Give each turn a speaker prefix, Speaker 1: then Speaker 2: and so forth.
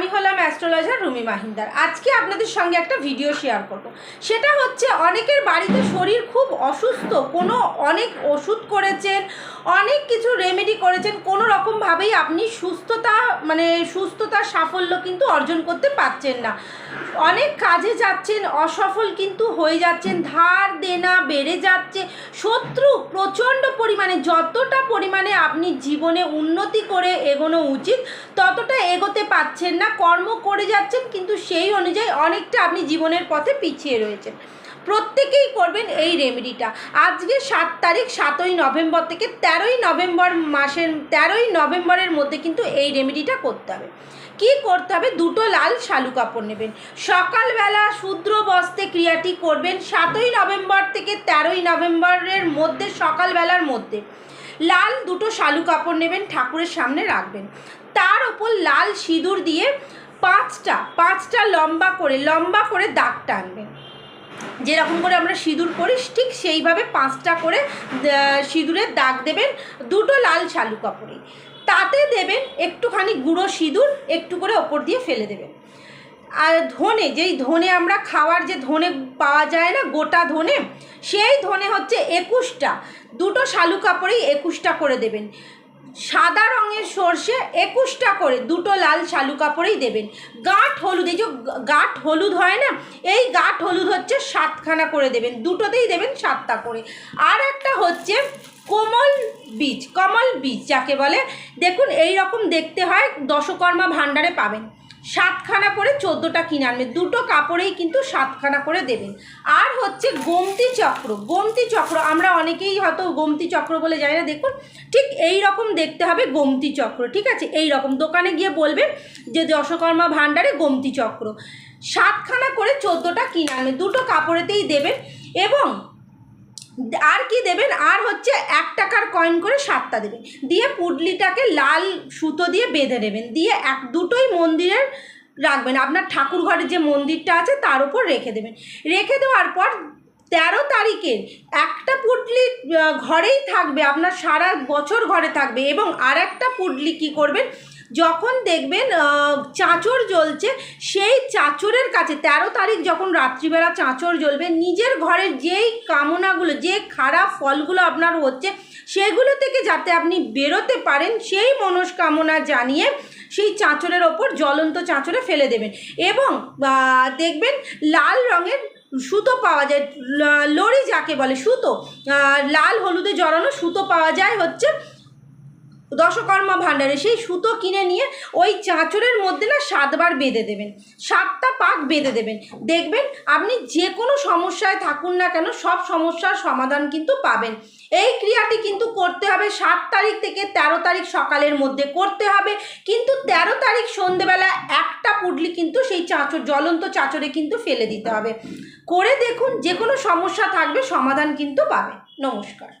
Speaker 1: আমি হলাম অ্যাস্ট্রোলজার রুমি মাহিন্দার। আজকে আপনাদের সঙ্গে একটা ভিডিও শেয়ার করব। সেটা হচ্ছে অনেকের বাড়িতে শরীর খুব অসুস্থ, কোনো অনেক ওষুধ করেছেন, অনেক কিছু রেমেডি করেছেন, কোনো রকমভাবেই আপনি সুস্থতা মানে সুস্থতার সাফল্য কিন্তু অর্জন করতে পারছেন না। অনেক কাজে যাচ্ছেন, অসফল কিন্তু হয়ে যাচ্ছেন, ধার দেনা বেড়ে যাচ্ছে, শত্রু প্রচণ্ড পরিমাণে, যতটা পরিমাণে আপনি জীবনে উন্নতি করে এগোনো উচিত, ততটা এগোতে পারছেন না কর্ম করে যাচ্ছেন, কিন্তু সেই অনুযায়ী অনেকটা আপনি জীবনের পথে পিছিয়ে রয়েছেন। প্রত্যেকেই করবেন এই রেমেডিটা আজকে সাত তারিখ, সাতই নভেম্বর থেকে তেরোই নভেম্বর মাসের, তেরোই নভেম্বরের মধ্যে কিন্তু এই রেমেডিটা করতে হবে। কি করতে হবে? দুটো লাল শালু কাপড় নেবেন। সকালবেলা শূদ্র বস্তে ক্রিয়াটি করবেন, সাতই নভেম্বর থেকে তেরোই নভেম্বরের মধ্যে, সকালবেলার মধ্যে। লাল দুটো শালু কাপড় নেবেন, ঠাকুরের সামনে রাখবেন। তার ওপর লাল সিঁদুর দিয়ে পাঁচটা পাঁচটা লম্বা করে লম্বা করে দাগ টানবেন যেরকম করে আমরা সিঁদুর করি ঠিক সেইভাবে পাঁচটা করে সিঁদুরের দাগ দেবেন দুটো লাল শালু কাপড়ে। তাতে দেবেন একটুখানি গুঁড়ো সিঁদুর, একটু করে ওপর দিয়ে ফেলে দেবেন। আর ধনে, যেই ধনে আমরা খাওয়ার যে ধনে পাওয়া যায় না, গোটা ধনে, সেই ধনে হচ্ছে একুশটা। দুটো শালু কাপড়েই একুশটা করে দেবেন। সাদা রঙের সর্ষে একুশটা করে দুটো লাল শালু কাপড়েই দেবেন। গাঁট হলুদ, এই যে গাঁট হলুদ হয় না, এই গাঁট হলুদ হচ্ছে সাতখানা করে দেবেন, দুটোতেই দেবেন সাতটা করে। আর একটা হচ্ছে কোমল বীজ, কমল বীজ যাকে বলে। দেখুন এই রকম দেখতে হয়, দশকর্মা ভাণ্ডারে পাবেন। সাতখানা করে চোদ্দোটা কিনে আনবেন দুটো কাপড়েই কিন্তু সাতখানা করে দেবেন আর হচ্ছে গোমতি চক্র। গোমতি চক্র, আমরা অনেকেই হয়তো গোমতি চক্র বলে জানি না। দেখুন, ঠিক এই রকম দেখতে হবে গোমতি চক্র, ঠিক আছে? এই রকম। দোকানে গিয়ে বলবেন যে দশকর্মা ভাণ্ডারে গোমতি চক্র। সাতখানা করে চোদ্দোটা কিনে আনবেন দুটো কাপড়েতেই দেবেন এবং আর কি দেবেন? আর হচ্ছে এক টাকার কয়েন করে সাতটা দেবেন। দিয়ে পুডলিটাকে লাল সুতো দিয়ে বেঁধে নেবেন। দিয়ে এক দুটোই মন্দিরের রাখবেন। আপনার ঠাকুর ঘরের যে মন্দিরটা আছে তার উপর রেখে দেবেন। রেখে দেওয়ার পর তেরো তারিখের একটা আহ, ঘরেই থাকবে। আপনার সারা বছর ঘরে থাকবে। এবং আর একটা পুটলি কী করবেন? যখন দেখবেন চাঁচর জ্বলছে, সেই চাঁচরের কাছে, তেরো তারিখ যখন রাত্রিবেলা চাঁচর জ্বলবে, নিজের ঘরের যেই কামনাগুলো, যে খারাপ ফলগুলো আপনার হচ্ছে, সেগুলো থেকে যাতে আপনি বেরোতে পারেন, সেই মনস্কামনা জানিয়ে সেই চাঁচরের ওপর জ্বলন্ত চাঁচরে ফেলে দেবেন। এবং দেখবেন লাল রঙের সুতো পাওয়া যায়, ল- লড়ি যাকে বলে, সুতো লাল হলুদে জড়ানো সুতো পাওয়া যায় হচ্ছে দশকর্মা ভাণ্ডারে সেই সুতো কিনে নিয়ে ওই চাঁচরের মধ্যে না সাতবার বেঁধে দেবেন। সাতটা পাক বেঁধে দেবেন। দেখবেন আপনি যে কোনো সমস্যায় থাকুন না কেন সব সমস্যার সমাধান কিন্তু পাবেন। এই ক্রিয়াটি কিন্তু করতে হবে সাত তারিখ থেকে তেরো তারিখ সকালের মধ্যে করতে হবে। কিন্তু তেরো তারিখ সন্ধেবেলা একটা পুডলি কিন্তু সেই চাঁচর জ্বলন্ত চাঁচরে কিন্তু ফেলে দিতে হবে। করে দেখুন যে কোনো সমস্যা থাকবে সমাধান কিন্তু পাবে নমস্কার।